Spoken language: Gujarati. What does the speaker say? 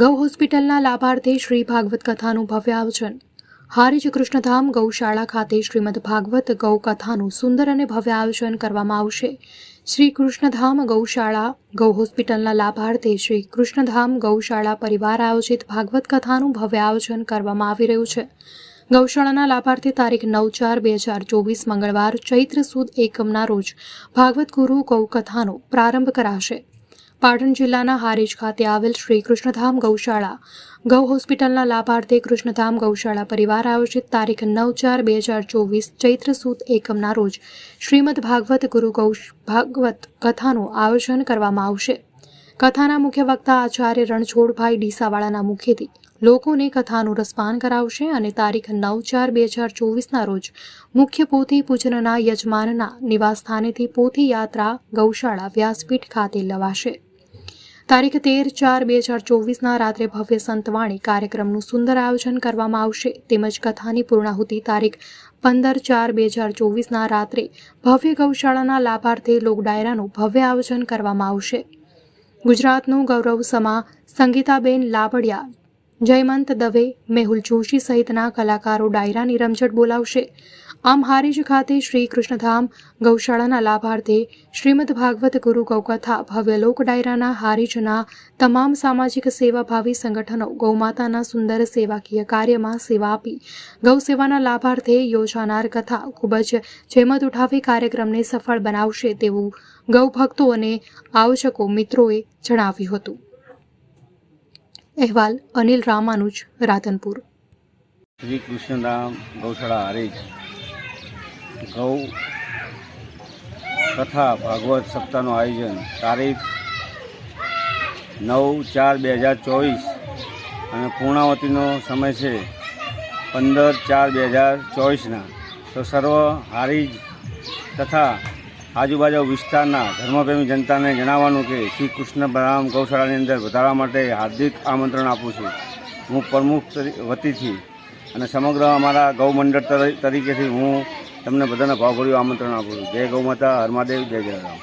ગૌ હોસ્પિટલના લાભાર્થે શ્રી ભાગવત કથાનું ભવ્ય આયોજન હારીજ કૃષ્ણધામ ગૌશાળા ખાતે શ્રીમદ ભાગવત ગૌ કથાનું સુંદર અને ભવ્ય આયોજન કરવામાં આવશે. શ્રી કૃષ્ણધામ ગૌશાળા ગૌ હોસ્પિટલના લાભાર્થે શ્રી કૃષ્ણધામ ગૌશાળા પરિવાર આયોજિત ભાગવત કથાનું ભવ્ય આયોજન કરવામાં આવી રહ્યું છે. ગૌશાળાના લાભાર્થી તારીખ નવ ચાર બે હજાર ચોવીસ મંગળવાર ચૈત્ર સુદ એકમના રોજ ભાગવત ગુરુ ગૌ કથાનો પ્રારંભ કરાશે. પાટણ જિલ્લાના હારીજ ખાતે આવેલ શ્રી કૃષ્ણધામ ગૌશાળા. ગૌ હોસ્પિટલના લાભાર્થે કૃષ્ણધામ ગૌશાળા પરિવાર આયોજિત તારીખ નવ ચાર બે હજાર ચોવીસ ચૈત્ર સુદ એકમના રોજ શ્રીમદ ભાગવત ગુરુ ગૌ ભાગવત કથાનું આયોજન કરવામાં આવશે. કથાના મુખ્ય વક્તા આચાર્ય રણછોડભાઈ ડીસાવાળાના મુખેથી લોકોને કથાનું રસપાન કરાવશે અને તારીખ નવ ચાર બે હજાર ચોવીસના રોજ મુખ્ય પોથી પૂજનના યજમાનના નિવાસસ્થાનેથી પોથી યાત્રા ગૌશાળા વ્યાસપીઠ ખાતે લવાશે. તારીખ તેર ચાર બે હજાર ચોવીસના રાત્રે ભવ્ય સંતવાણી કાર્યક્રમનું સુંદર આયોજન કરવામાં આવશે. તેમજ કથાની પૂર્ણાહુતિ તારીખ પંદર ચાર બે હજાર ચોવીસના રાત્રે ભવ્ય ગૌશાળાના લાભાર્થે લોક ડાયરાનું ભવ્ય આયોજન કરવામાં આવશે. ગુજરાતનું ગૌરવ સમા સંગીતાબેન લાબડિયા જયમંત દવે, મેહુલ જોશી સહિતના કલાકારો ડાયરાની રમઝટ બોલાવશે. આમ હારીજ ખાતે શ્રી કૃષ્ણધામ, ગૌશાળાના લાભાર્થે શ્રીમદ ભાગવત ગુરુ ગૌકથા ભવ્ય લોક ડાયરાના હારીજના તમામ સામાજિક સેવાભાવી સંગઠનો ગૌમાતાના સુંદર સેવાકીય કાર્યમાં સેવા આપી. ગૌ સેવાના લાભાર્થે યોજાનાર કથા ખૂબ જ જેમત ઉઠાવી કાર્યક્રમને સફળ બનાવશે તેવું ગૌભક્તો અને આયોજકો મિત્રોએ જણાવ્યું હતું. અહેવાલ અનિલ રામાનુજ, રાધનપુર. શ્રી કૃષ્ણરામ ગૌશાળા હરેજ ગૌ તથા ભાગવત સપ્તાહનું આયોજન તારીખ નવ ચાર બે હજાર ચોવીસ અને પૂર્ણાવતીનો સમય છે પંદર ચાર બે હજાર ચોવીસના. તો સર્વ હારીજ તથા આજુબાજુ વિસ્તારના ધર્મપ્રેમી જનતાને જણાવવાનું કે શ્રી કૃષ્ણ બલરામ ગૌશાળાની અંદર વધારવા માટે હાર્દિક આમંત્રણ આપું છું. હું પ્રમુખ વતીથી અને સમગ્ર અમારા ગૌમંડળ તરીકેથી હું તમને બધાને ભાવભર્યું આમંત્રણ આપું છું. જય ગૌ માતા હરમાદેવ, જય જયરામ